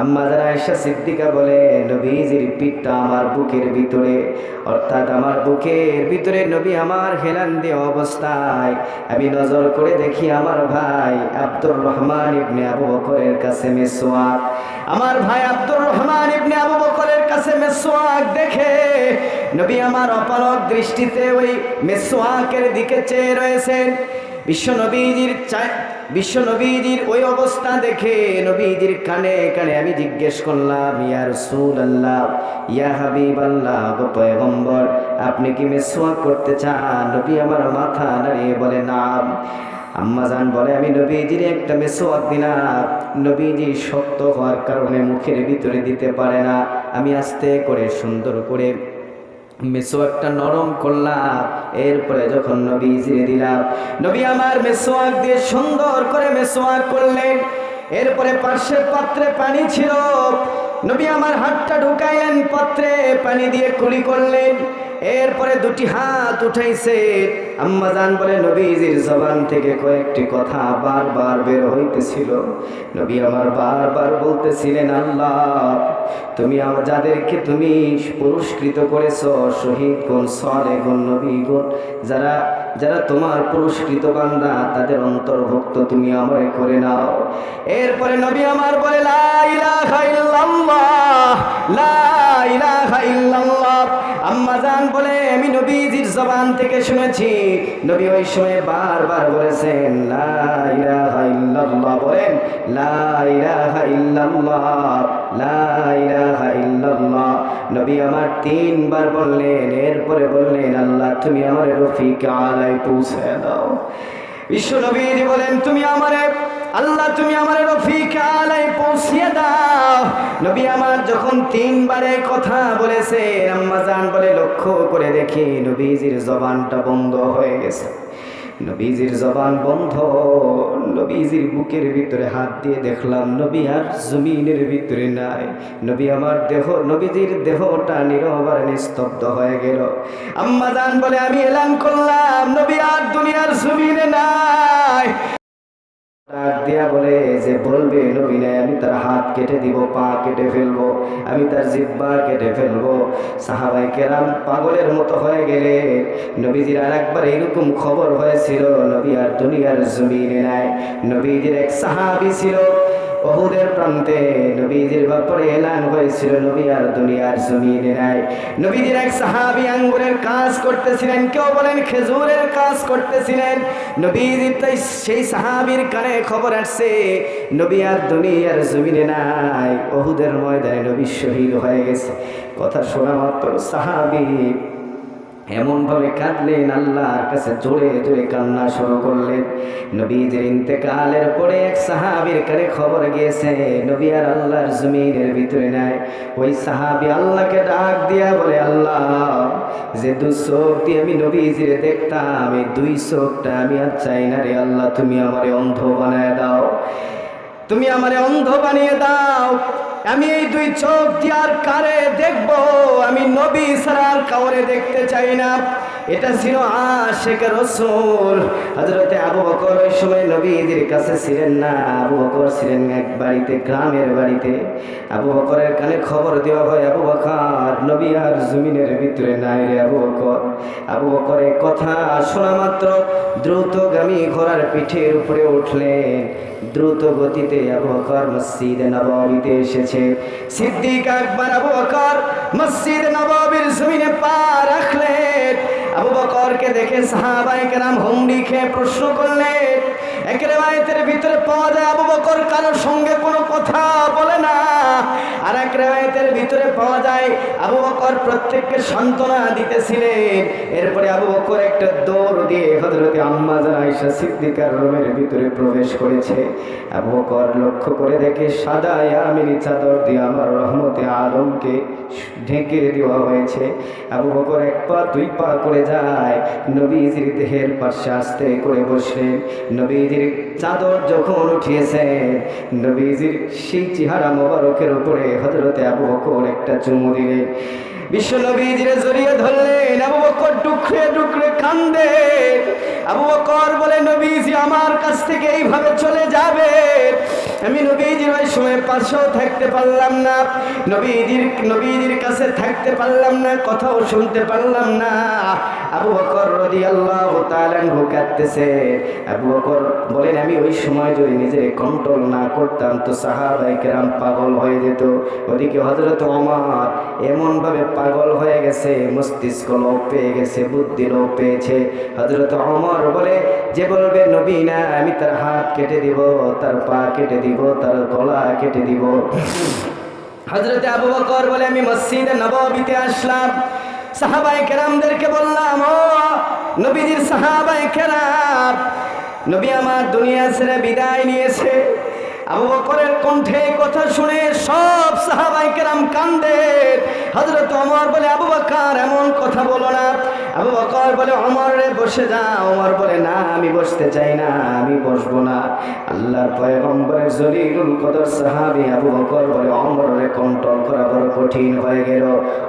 আম্মা আয়েশা সিদ্দিকা বলে, নবীজির পিঠটা আমার বুকের ভিতরে। অর্থাৎ আমার বুকের ভিতরে নবী আমার হেলান দিয়ে অবস্থায় আমি নজর করে দেখি আমার ভাই আব্দুর রহমান ইবনে আবু বকরের কাছে মেসোয়াক। আমার ভাই আব্দুর রহমান ইবনে আবু বকরের কাছে মেসোয়াক দেখে নবী আমার অপলক দৃষ্টিতে ওই মেসোয়াকের দিকে চেয়ে রয়েছেন। বিশ্ব নবীজির চায় বিশ্ব নবীজির ওই অবস্থা দেখে নবীজির কানে কানে আমি জিজ্ঞেস করলাম, ইয়া রসুল আল্লাহ ইয়া হাবিব আল্লাহ পয়গম্বর, আপনি কি মেসোয়াক করতে চান? নবী আমার মাথা নাড়িয়ে বলে, নাম। আম্মাজান বলে, আমি নবীজির একটা মেসোয়াক দিলাম। নবীজি শক্ত হওয়ার কারণে মুখের ভিতরে দিতে পারে না। আমি আস্তে করে সুন্দর করে মেসোয়াকটা নরম করলাম। এরপরে যখন নবী জিরে দিলাম, নবী আমার মেসোয়াক দিয়ে সুন্দর করে মেসোয়াক করলেন। এরপরে পার্শ্বের পাত্রে পানি ছিল। নবী আমার হাতটা ঢুকাইলেন, পাত্রে পানি দিয়ে কুলি করলেন। এরপরে দুটি হাত উঠাইছে। আম্মাজান বলে, নবীজির জবান থেকে কয়েকটি কথা বারবার বের হইতেছিল। নবী আমার বারবার বলতেছিলেন, আল্লাহ, তুমি আমার যাদেরকে তুমি পুরস্কৃত করেছ শহীদ গুণ সলে গুণ, নবী গুণ। যারা যারা তোমার পুরস্কৃত বান্দা, তাদের অন্তর্ভুক্ত তুমি আমায় করে নাও। এরপরে নবী আমার বলে লাইলা ইলাহা লাইলা লা ইলাহা ইল্লাল্লাহ। আম্মা জান বলে, আমি নবীজির জবান থেকে শুনেছি। নবী ওই সময় বারবার বলেছেন, লা ইলাহা ইল্লাল্লাহ। বলেন, লা ইলাহা ইল্লাল্লাহ, লা ইলাহা ইল্লাল্লাহ। নবী আমার তিনবার বললেন, এরপরে বললেন, আল্লাহ, তুমি আমার রফিক আলাই পৌঁছে দাও। বিশ্ব নবীজি বলেন, তুমি আমারে আল্লাহ, তুমি আমার রফিক আলাই পৌঁছিয়ে দাও। নবী আমার যখন তিনবারে কথা বলেছে, আম্মা জান বলে, লক্ষ্য করে দেখি নবীজির জবানটা বন্ধ হয়ে গেছে। নবীজির জবান বন্ধ, নবীজির বুকের ভিতরে হাত দিয়ে দেখলাম নবী আর জমিনের ভিতরে নাই। নবী আমার দেহ, নবীজির দেহটা নিরবার নিস্তব্ধ হয়ে গেল। আম্মা জান বলে, আমি এলান করলাম, নবী আর দুনিয়ার জমিনে নাই। দিয়া বলে, যে বলবে নবী নাই আমি তার হাত কেটে দিব, পা কেটে ফেলব, আমি তার জিব্বা কেটে ফেলব। সাহাবাই কেরাম পাগলের মতো হয়ে গেলে নবীজির আর একবার এরকম খবর হয়েছিল, নবী আর দুনিয়ার জমিনে নাই। নবীজির এক সাহাবি ছিল বহুদের প্রান্তে নবীজির ব্যাপারে এলান হয়েছিল, নবী আর দুনিয়ার জমিনে নাই। নবীজির এক সাহাবি আঙ্গুরের কাজ করতেছিলেন, কেউ বলেন খেজুরের কাজ করতেছিলেন। নবীজির তাই সেই সাহাবির কানে খবর আসছে, নবী আর দুনিয়ার জমিনে নাই। বহুদের ময়দানে নবী শহীদ হয়ে গেছে। কথা শোনা মাত্র সাহাবি এমনভাবে কাঁদলেন আল্লাহর কাছে জোরে জোরে কান্না শুরু করলেন। নবীজির ইন্তেকালের পরে এক সাহাবির কানে খবর গিয়েছে, নবী আর আল্লাহর জমিনের ভিতরে নাই। ওই সাহাবি আল্লাহকে ডাক দিয়া বলে, আল্লাহ, যে দু চোখ দিয়ে আমি নবীজির দেখতাম, এই দুই চোখটা আমি আর চাই না রে আল্লাহ, তুমি আমারে অন্ধ বানায় দাও। তুমি আমারে অন্ধ বানিয়ে দাও। আমি এই দুই চোখ দিয়ার কারে দেখব? আমি নবী সারার কাউরে দেখতে চাই না। এটা ছিল আশেখ রসুল। হজরতে আবু বকর ওই সময় নবীদের কাছে ছিলেন না। আবু বকর ছিলেন এক বাড়িতে, গ্রামের বাড়িতে। আবু বকরের কানে খবর দেওয়া হয়, আবু বকর, নবী আর জমিনের ভিতরে নাই রে আবু বকর। আবু বকরের কথা শোনা মাত্র দ্রুতগামী ঘোড়ার পিঠের উপরে উঠলেন। দ্রুত গতিতে আবু বকর মসজিদে নববীতে এসেছে। সিদ্দিক আকবর, আবু বকর, মসজিদ নববীর জমিনে পা রাখলেন। আবু বকরকে দেখে সাহাবাই কেরাম হুমড়ি খেয়ে প্রশ্ন করলেন, এক রেওয়ায়তের ভিতরে পাওয়া যায় আবু বকর কারোর সঙ্গে কোনো কথা বলে না? আর এক রেওয়ায়তের ভিতরে পাওয়া যায়, আবু বকর প্রত্যেককে সান্ত্বনা দিতেছিলেন। এরপরে আবু বকর একটা দৌড় দিয়ে হজরতে আম্মা আয়েশা সিদ্দিকার রুমের ভিতরে প্রবেশ করেছে। আবু বকর লক্ষ্য করে দেখে সাদা ইয়ামিনী চাদর দিয়ে আমার রহমতে আলমকে ঢেকে দেওয়া হয়েছে। আবু বকর এক পা, দুই পা করে যায়, নবীজির দেহের পাশে আস্তে করে বসলেন। নবীজির চাদর যখন উঠিয়েছে নবীজির সেই চেহারা মোবারকের উপরে হজরতে আবু বকর একটা চুমু দিলেন। বিশ্ব নবীজিরে জড়িয়ে ধরলেন, আবু বকর টুকরে টুকরে কান্দে। আবু বকর বলে, নবীজি আমার কাছ থেকে এইভাবে চলে যাবে। আমি নবীজির ওই সময় পাশেও থাকতে পারলাম না। নবীজির নবীজির কাছে থাকতে পারলাম না, কথাও শুনতে পারলাম না। আবু বকর রদি আল্লাহ তালানহু কাঁদতেছে। আবু বকর বলেন, আমি ওই সময় যদি নিজের কন্ট্রোল না করতাম তো সাহাবাই কেরাম পাগল হয়ে যেত। ওদিকে হজরত আমার এমনভাবে পাগল হয়ে গেছে, মস্তিষ্ক লোপ পেয়ে গেছে, বুদ্ধি লোপ পেয়েছে। হজরত অমর বলে, যে বলবে, নবী না, আমি তার হাত কেটে দিব, তার পা কেটে দিব, তার গলা কেটে দিব। হজরতে আবু বকর বলে, আমি মসজিদে নববীতে আসলাম। সাহাবাই কেরামদেরকে বললাম, ও নবীজির সাহাবাই কেরাম, নবী আমার দুনিয়া ছেড়ে বিদায় নিয়েছে। আবু বকরের কণ্ঠে কথা শুনে সব সাহাবাই কেরাম কান্দে। হজরত অমর বলে, আবু বকর, এমন কথা বলো না। আবু বকর বলে অমর রে বসে যা অমর বলে, না, আমি বসতে চাই না, আমি বসবো না। আল্লাহর পয়গম্বরের জলিলুল কদর সাহাবি আবু বকর বলে অমরের কন্ট্রোল করা বড় কঠিন হয়ে গেল।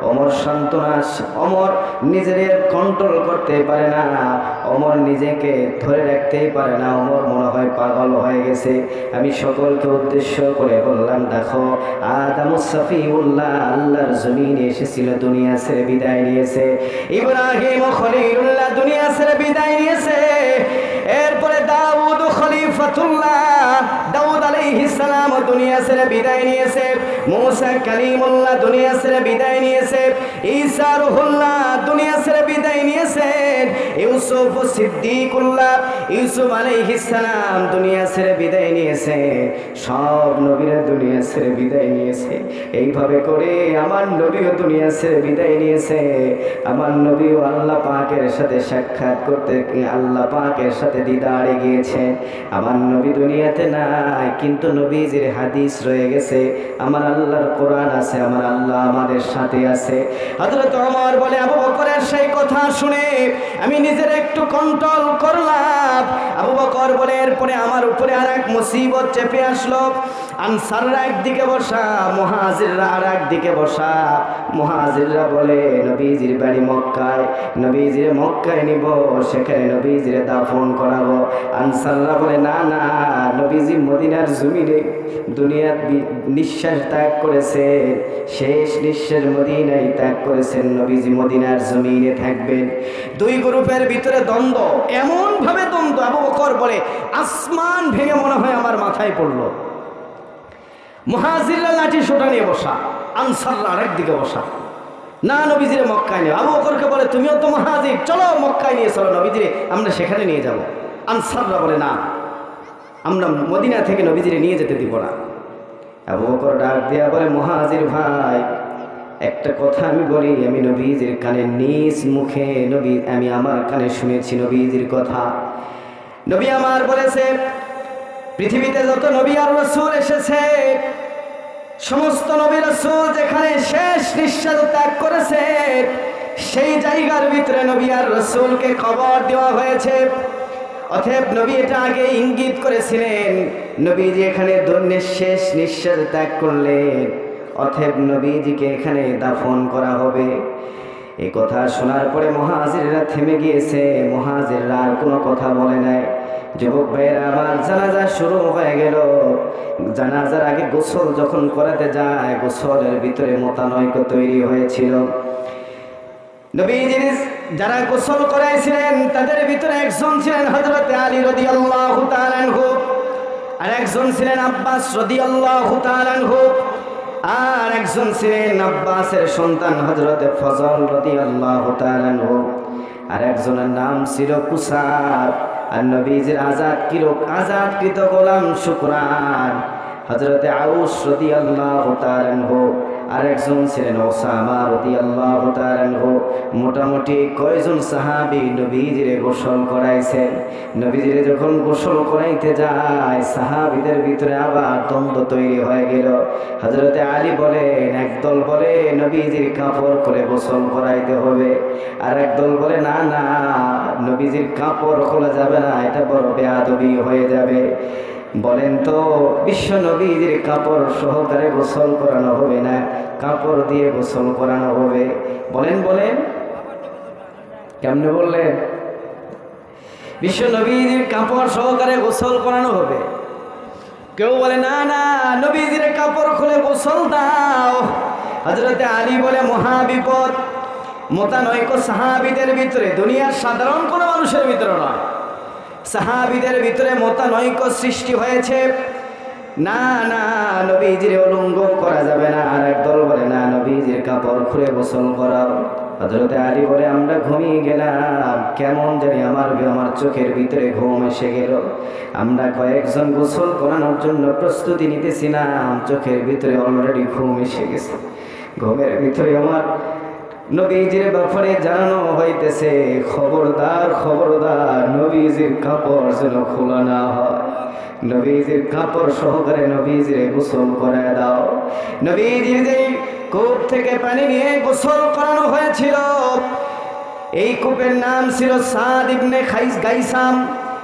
অমর সান্ত্বনা অমর নিজের কন্ট্রোল করতে পারে না অমর নিজেকে ধরে রাখতেই পারে না। অমর মনে হয় পাগল হয়ে গেছে। আমি সকলকে উদ্দেশ্য করে বললাম, দেখো, আদাম সফিউল্লাহ আল্লাহর জমিনে এসেছিল, দুনিয়া ছেড়ে বিদায় নিয়েছে। ইব্রাহিম ও খলিলুল্লাহ দুনিয়া ছেড়ে বিদায় নিয়েছে। এরপরে দাউদ ও খলিফাতুল্লাহ দাউদ আলাইহিস সালাম ও দুনিয়া ছেড়ে বিদায় নিয়েছে। মুসা কালিমুল্লাহ দুনিয়া ছেড়ে বিদায় নিয়েছে। ঈসা রুহুল্লাহ দুনিয়া ছেড়ে বিদায় নিয়েছে। ইউসুফ সিদ্দিকুল্লাহ, ইউসুফ আলাইহিস সালাম দুনিয়া ছেড়ে বিদায় নিয়েছে। সব নবীরা দুনিয়া ছেড়ে বিদায় নিয়েছে। এইভাবে করে আমার নবীও দুনিয়া ছেড়ে বিদায় নিয়েছে। আমার নবীও আল্লাহ পাকের সাথে সাক্ষাৎ করতে আল্লাহ পাকের সাথে দিদারে গিয়েছে। আমার নবী দুনিয়াতে নাই, কিন্তু নবীজির হাদিস রয়ে গেছে। আমার আল্লাহর কোরআন আছে, আমার আল্লাহ আমাদের সাথে আছে। হযরত ওমর বলে, আবু বকরের সেই কথা শুনে আমি নিজের একটু কন্ট্রোল করলাম। আবু বকর বলে, এরপরে আমার উপরে আর এক মুসিবত চেপে আসলো। আনসাররা একদিকে বসা, মহাজিররা আর একদিকে বসা। মহাজিররা বলে, নবীজির বাড়ি মক্কায়, নবীজির মক্কায় নিব, সেখানে নবীজির দাফন করাবো। আনসাররা বলে, না না। নবীজি মদিনার জমিনে দুনিয়ার নিঃশ্বাস ত্যাগ করেছে। শেষ নিঃশ্বাস মদিনায় ত্যাগ করেছেন নবীজি, মদিনার জমিনে থাকবেন। দুই গ্রুপের ভিতরে দ্বন্দ্ব এমন ভাবে দ্বন্দ্ব আবু বকর বলে, আসমান ভেঙে মনে হয় আমার মাথায় পড়ল। মহাজিররা লাঠি সোটা নিয়ে বসা, আনসাররা আরেক দিকে বসা। না, নবীজিরে মক্কায় নিয়ে আবু বকরকে বলে, তুমিও তো মহাজির, চলো মক্কায় নিয়ে চলো নবীজিরে, আমরা সেখানে নিয়ে যাব। আনসাররা বলে, না। আমরা মদিনা থেকে নবীজিরে নিয়ে যেতে দিব না। আবু বকর ডাক দেয়া বলে, মহাজির ভাই, একটা কথা আমি বলি, আমি নবীজির কানে নিজ মুখে নবী, আমি আমার কানে শুনেছি নবীজির কথা। নবী আমার বলেছে, পৃথিবীতে যত নবী আর রসুল এসেছে, সমস্ত নবী রসুল যেখানে শেষ নিঃশ্বাস ত্যাগ করেছে, সেই জায়গার ভিতরে নবী আর রসুলকে খবর দেওয়া হয়েছে। অতএব নবী এটা আগে ইঙ্গিত করেছিলেন। নবীজি এখানে দৈন্যের শেষ নিঃশ্বাস ত্যাগ করলেন। অতএব নবীজিকে এখানে দাফন করা হবে। এই কথা শোনার পরে মহাজিররা থেমে গিয়েছে। মহাজিররা আর কোনো কথা বলে নাই। যুবক ভাইয়েরা, আমার জানাজা শুরু হয়ে গেল। জানাজার আগে গোসল যখন করাতে যায়, গোসলের ভিতরে মোতানৈক্য তৈরি হয়েছিল। নবীজির যারা গোসল করাইছিলেন, তাদের ভিতরে একজন ছিলেন হজরত আলী রদি আল্লাহ আর একজন ছিলেন আব্বাস রদি আল্লাহ আর একজন ছিলেন আব্বাসের সন্তান হজরতে ফজল রদি আল্লাহ আর একজনের নাম ছিল কুসার। আর নবীজির আজাদ কিরক আজাদকৃত গোলাম শুক্রান। হজরতে আউস রদি আল্লাহ আর একজন ছিলেন ওসামা রদি আল্লাহ মোটামুটি কয়জন সাহাবি নবীজিরে গোসল করাইছেন? নবীজিরে যখন গোসল করাইতে যায়, সাহাবিদের ভিতরে আবার দ্বন্দ্ব তৈরি হয়ে গেল। হজরতে আলী বলেন, একদল বলে নবীজির কাপড় করে গোসল করাইতে হবে। আর একদল বলে, না না, নবীজির কাপড় খোলা যাবে না, এটা বড় বেয়াদবি হয়ে যাবে। বলেন তো, বিশ্ব নবীজির কাপড় সহকারে গোসল করানো হবে না? কাপড় দিয়ে গোসল করানো হবে। বলেন বলেন। কেমনে বললেন? বিশ্ব নবীজির কাপড় সহকারে গোসল করানো হবে। কেউ বলে, না না, নবীজির কাপড় খুলে গোসল দাও। হজরতে আলী বলে, মহাবিপদ। মোতানৈক সাহাবিদের ভিতরে, দুনিয়ার সাধারণ কোনো মানুষের ভিতরে নয়। সাহাবিদের ভিতরে মতানৈক্য সৃষ্টি হয়েছে। না না, নবীজির উলঙ্গ করা যাবে না। আর একদল বলে, না, নবীজির কাপড় খুলে গোসল করাও হজরতে আলী বলে, আমরা ঘুমিয়ে গেলাম। কেমন জানি আমার আমার চোখের ভিতরে ঘুম এসে গেল। আমরা কয়েকজন গোসল করানোর জন্য প্রস্তুতি নিতেছি নিতেছিলাম চোখের ভিতরে অলরেডি ঘুম এসে গেছে। ঘুমের ভিতরে আমার নবীজির ব্যাপারে জানানো হইতেছে, খবরদার খবরদার। নবীজির কাপড় যেন খোলা না হয়। নবীজির কাপড় সহকারে নবীজির গোসল করে দাও। নবীজির যেই কূপ থেকে পানি নিয়ে গোসল করানো হয়েছিল, এই কূপের নাম ছিল সাদ ইবনে খাইস গাইসাম।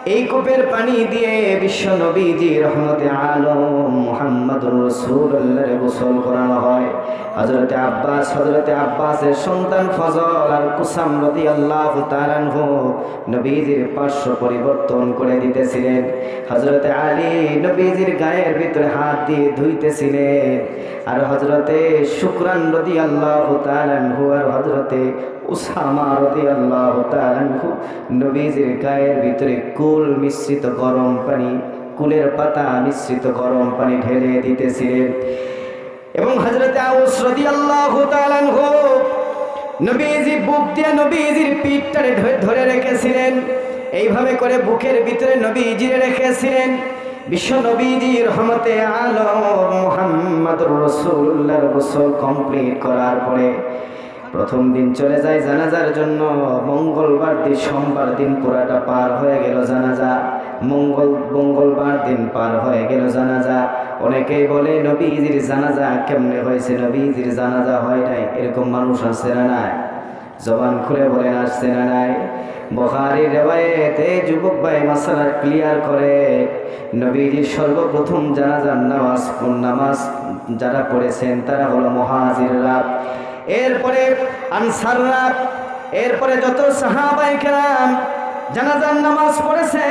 এই কূপের পানি দিয়ে বিশ্ব নবীজি রহমতে আলম মোহাম্মদুর রসুল্লাহরে গোসল করানো হয়। হজরতে আব্বাস হজরতে আব্বাসের সন্তান ফজল আর কুসাম রদি আল্লাহ তারানহু নবীজির পার্শ্ব পরিবর্তন করে দিতেছিলেন। হজরতে আলী নবীজির গায়ের ভিতরে হাত দিয়ে ধুইতেছিলেন। আর হজরতে শুক্রান রদি আল্লাহ তারানহু আর হজরতে উসামা রদি আল্লাহ তালানহু নবীজির গায়ের ভিতরে কুল মিশ্রিত গরম পানি, কুলের পাতা মিশ্রিত গরম পানি ঢেলে দিতেছিলেন এবং হজরতে আউস রদি আল্লাহ তালানহু নবীজি বুক দিয়ে নবীজির পিঠটারে ধরে রেখেছিলেন। এইভাবে করে বুকের ভিতরে নবীজিরে রেখেছিলেন। বিশ্ব নবীজি রহমতে আলম মোহাম্মদ রসুল্লাহর গোসল কমপ্লিট করার পরে প্রথম দিন চলে যায় জানাজার জন্য। মঙ্গলবার দিন, সোমবার দিন পুরাটা পার হয়ে গেল জানাজা। মঙ্গল, মঙ্গলবার দিন পার হয়ে গেল জানাজা। অনেকেই বলে, নবীজির জানাজা কেমনে হয়েছে? নবীজির জানাজা হয় নাই। এরকম মানুষ আছে না নাই? জবান খুলে বলেন আসছে না নাই? বখারি রেবায়েতে যুবক ভাই মাসালা ক্লিয়ার করে নবীজির সর্বপ্রথম জানাজার নামাজ নামাজ যারা পড়েছেন, তারা হলো মহাজিররা। এরপরে আনসাররা, এরপরে যত সাহাবাই কেরাম জানাজার নামাজ পড়েছে,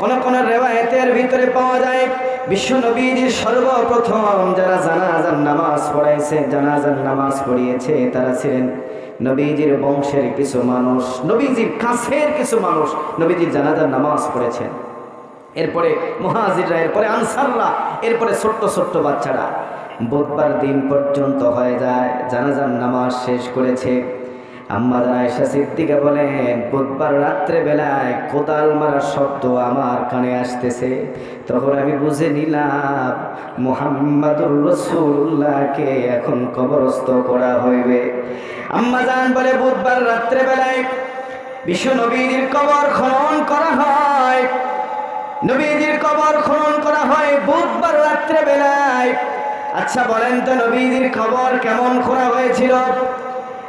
কোন কোন রেওয়ায়তের ভিতরে পাওয়া যায়, বিশ্ব নবীজির সর্বপ্রথম যারা জানাজার নামাজ পড়াইছে, জানাজার নামাজ পড়িয়েছে, তারা ছিলেন নবীজির বংশের কিছু মানুষ, নবীজির কাছের কিছু মানুষ নবীজির জানাজার নামাজ পড়েছেন। এরপরে মহাজিররা, এরপরে আনসাররা, এরপরে ছোট্ট ছোট্ট বাচ্চারা। বুধবার দিন পর্যন্ত হয়ে যায়। জানাজার নামাজ শেষ করেছে। আম্মা আয়েশা সিদ্দিকা বলেন, বুধবার রাত্রে বেলায় কোদাল মারার শব্দ আমার কানে আসতেছে। তখন আমি বুঝে নিলাম, মোহাম্মদুর রসুল্লাহকে এখন কবরস্থ করা হইবে। আম্মা জান বলে, বুধবার রাত্রে বেলায় বিশ্ব নবীর কবর খনন করা হয়। নবীজির কবর খনন করা হয় বুধবার রাত্রে বেলায় আচ্ছা বলেন তো নবীজির খবর কেমন খোঁড়া হয়েছিল?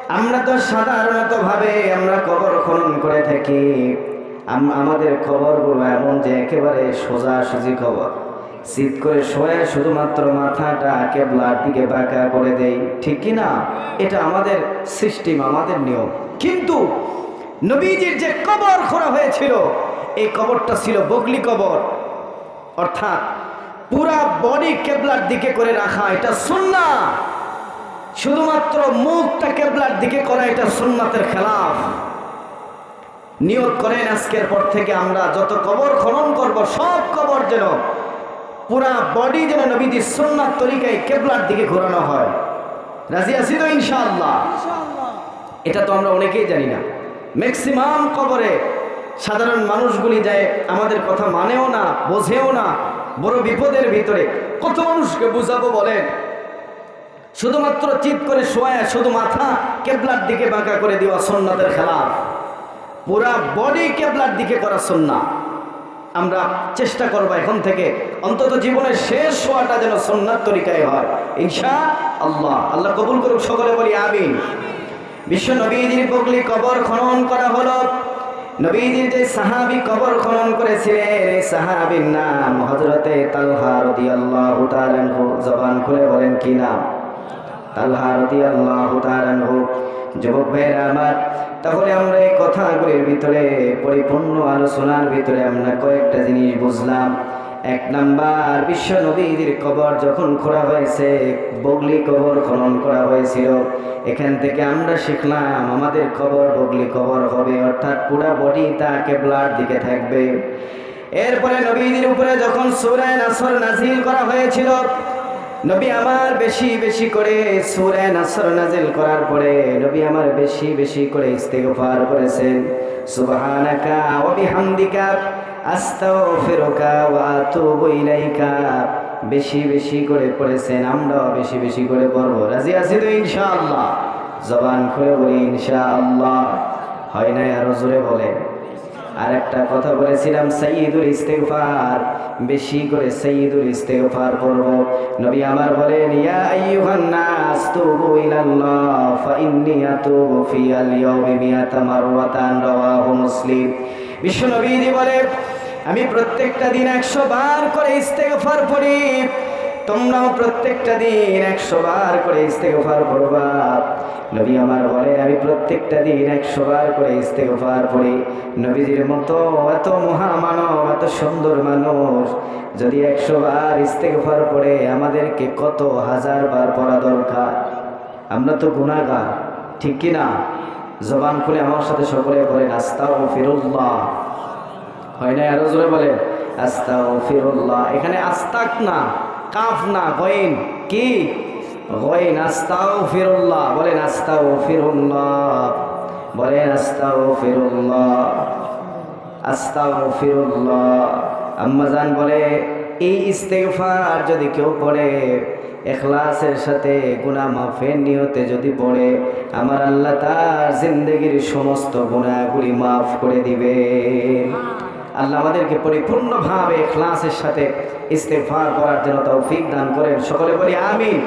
আমরা তো সাধারণত ভাবে আমরা কবর খনন করে থাকি। আম- আমাদের খবরগুলো এমন যে একেবারে সোজাসুজি খবর শীত করে শোয়ে শুধুমাত্র মাথাটা কেবলার দিকে বাঁকা করে দেই। ঠিক কি না? এটা আমাদের সিস্টেম, আমাদের নিয়ম। কিন্তু নবীজির যে কবর খোঁড়া হয়েছিল, এই কবরটা ছিল বগলি কবর। অর্থাৎ পুরা বডি কেবলার দিকে করে রাখা এটা সুন্না শুধুমাত্র মুখটা কেবলার দিকে করা এটা সুন্নাতের খেলাফ। নিয়োগ করেন আজকের পর থেকে আমরা যত কবর খনন করব সব কবর যেন পুরা বডি যেন নবীজি সুন্নাত তরিকায় কেবলার দিকে ঘোরানো হয়। রাজি আছি তো ইনশাআল্লাহ? এটা তো আমরা অনেকেই জানি না। ম্যাক্সিমাম কবরে সাধারণ মানুষগুলি যায় আমাদের কথা মানেও না বোঝেও না। বড় বিপদের ভিতরে কত মানুষকে বুঝাবো বলেন? শুধুমাত্র চিত করে শোয়া শুধু মাথা কেবলার দিকে বাঁকা করে দেওয়া সন্ন্যতের খেলা পুরা বডি কেবলার দিকে করা সন্না। আমরা চেষ্টা করব এখন থেকে অন্তত জীবনের শেষ শোয়াটা যেন সন্ন্যার তরিকায় হয়। ইনশা আল্লাহ। আল্লাহ কবুল করুক সকলে বলি, আমিন। বিশ্ব নবীজির বগলি কবর খনন করা হলো। নবীজির যে সাহাবি কবর খনন করেছিলেন, এই সাহাবির নাম হজরতে তালহা রদি আল্লাহ জবান খুলে বলেন, কি নাম? তালহা রদি আল্লাহ যুবক ভাইয়েরা আমার, তাহলে আমরা এই কথাগুলির ভিতরে পরিপূর্ণ আলোচনার ভিতরে আমরা কয়েকটা জিনিস বুঝলাম। এক নাম্বার বিশ্ব নবীদের কবর যখন খোঁড়া হয়েছে, বগলি কবর খনন করা হয়েছিল। এখান থেকে আমরা শিখলাম, আমাদের কবর বগলি কবর হবে, অর্থাৎ পুরা বডি তা কেবলার দিকে থাকবে। এরপরে নবীদের উপরে যখন সুরায় নাসর নাজিল করা হয়েছিল, নবী আমার বেশি বেশি করে সুরায় নাসর নাজিল করার পরে নবী আমার বেশি বেশি করে ইস্তেগফার করেছেন। সুবহানাকা ওয়া আস্তাগফিরুকা ওয়া আতুবু ইলাইকা। বেশি বেশি করে পড়েছেন, আমরাও বেশি বেশি করে পড়ব। রাজি আছি তো ইনশাআল্লাহ? জবান খুলে বলি ইনশাআল্লাহ। হয় না আরও জোরে বলে। আর একটা কথা বলেছিলাম সাইয়দুল ইস্তেগফার। বেশি করে সঈদুল ইস্তেগফার করব। নবী আমার বলেন, ইয়া আইয়ুহান নাস, তুবু ইলাল্লাহ, ফা ইন্নী আতুবু ফি আল ইয়াউমি মিয়াতা মাররাতান রাওয়াহু মুসলিম। বিশ্ব নবীজি বলে আমি প্রত্যেকটা দিন একশো বার করে ইস্তেগফার পড়ি। তোমরাও প্রত্যেকটা দিন একশো বার করে ইস্তেগফার পড়বা। নবী আমার বলে, আমি প্রত্যেকটা দিন একশো বার করে ইস্তেগফার পড়ি। নবীজির মতো এত মহামানব, এত সুন্দর মানুষ, যদি একশো বার ইস্তেগফার পড়ে, আমাদেরকে কত হাজার বার পড়া দরকার? আমরা তো গুণাগার ঠিক কি না? জবান খুলে আমার সাথে সকলে বলেন ও ফিরুল্লাহ হয় না, আরও জোরে বলেন ও ফিরুল্লাহ এখানে আস্তাক না কাফ না গইন কি? গইন আস্তাও ফিরুল্লাহ বলেন আস্তাও ফিরুল্লাহ বলেন আস্তাও ফিরুল্লাহ আস্তাও ফিরুল্লাহ আম্মাজান বলে, এই ইস্তেগফার যদি কেউ পড়ে, এখলাসের সাথে গুনাহ মাফের নিয়তে যদি পড়ে, আমার আল্লাহ তার জিন্দগির সমস্ত গুণাগুলি মাফ করে দিবে আল্লাহ আমাদেরকে পরিপূর্ণভাবে খ্লাসের সাথে ইস্তেফার করার জন্য তৌফিক দান করেন। সকলে বলি আমিন।